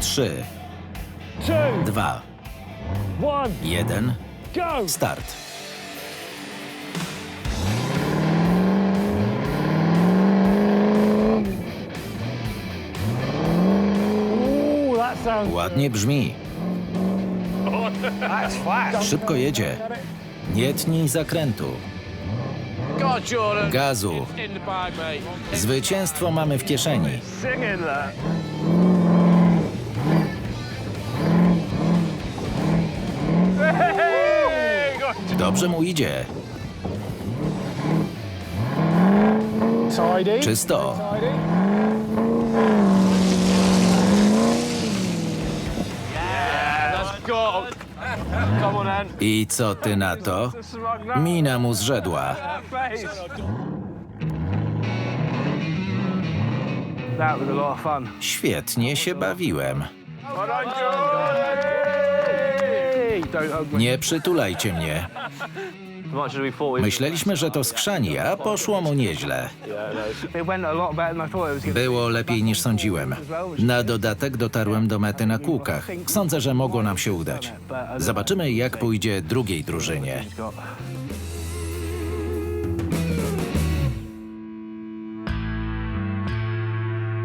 Trzy, dwa, jeden, start. Ładnie brzmi. Szybko jedzie. Nie tnij zakrętu. Gazu. Zwycięstwo mamy w kieszeni. Dobrze mu idzie. Czysto. I co ty na to? Mina mu zrzedła. Świetnie się bawiłem. Nie przytulajcie mnie. Myśleliśmy, że to skrzani, a poszło mu nieźle. Było lepiej niż sądziłem. Na dodatek dotarłem do mety na kółkach. Sądzę, że mogło nam się udać. Zobaczymy, jak pójdzie drugiej drużynie.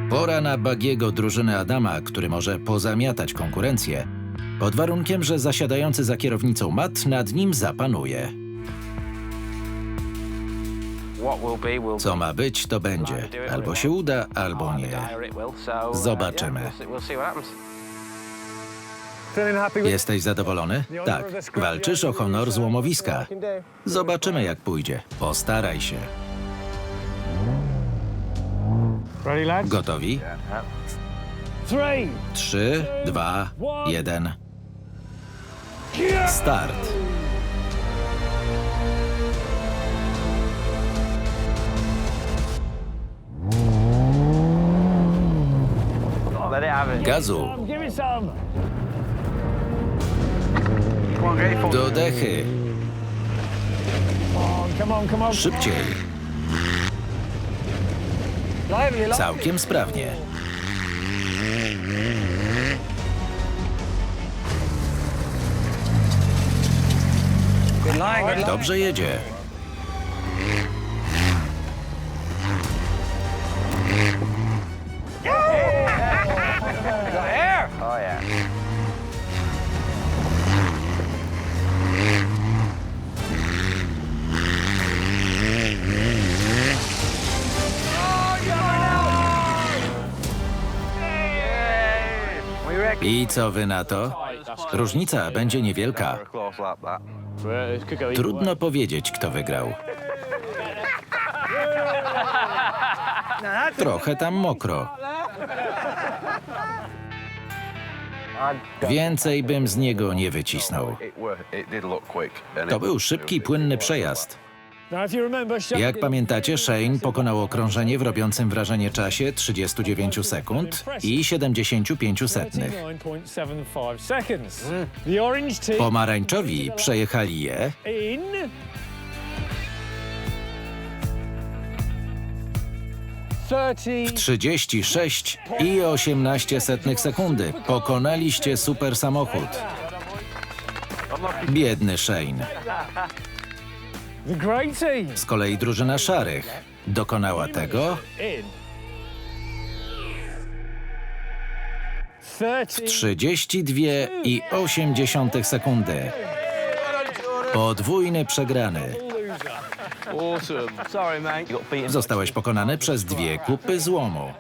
Pora na Bagiego drużyny Adama, który może pozamiatać konkurencję, pod warunkiem, że zasiadający za kierownicą Matt nad nim zapanuje. Co ma być, to będzie. Albo się uda, albo nie. Uh, Zobaczymy. Jesteś zadowolony? Tak. Walczysz o honor złomowiska. Zobaczymy, jak pójdzie. Postaraj się. Gotowi? Trzy, dwa, jeden. Start. Gazu. Do dechy. Szybciej. Całkiem sprawnie. Dobrze jedzie. I co wy na to? Różnica będzie niewielka. Trudno powiedzieć, kto wygrał. Trochę tam mokro. Więcej bym z niego nie wycisnął. To był szybki, płynny przejazd. Jak pamiętacie, Shane pokonał okrążenie w robiącym wrażenie czasie 39 sekund i 75 setnych. 39.75 seconds. The orange team Pomarańczowi przejechali je thirty. 36 i 18 setnych sekundy. Pokonaliście super samochód. Biedny Shane. Z kolei drużyna szarych dokonała tego thirty. 32 i 80 sekundy. Podwójny przegrany. Zostałeś pokonany przez dwie kupy złomu.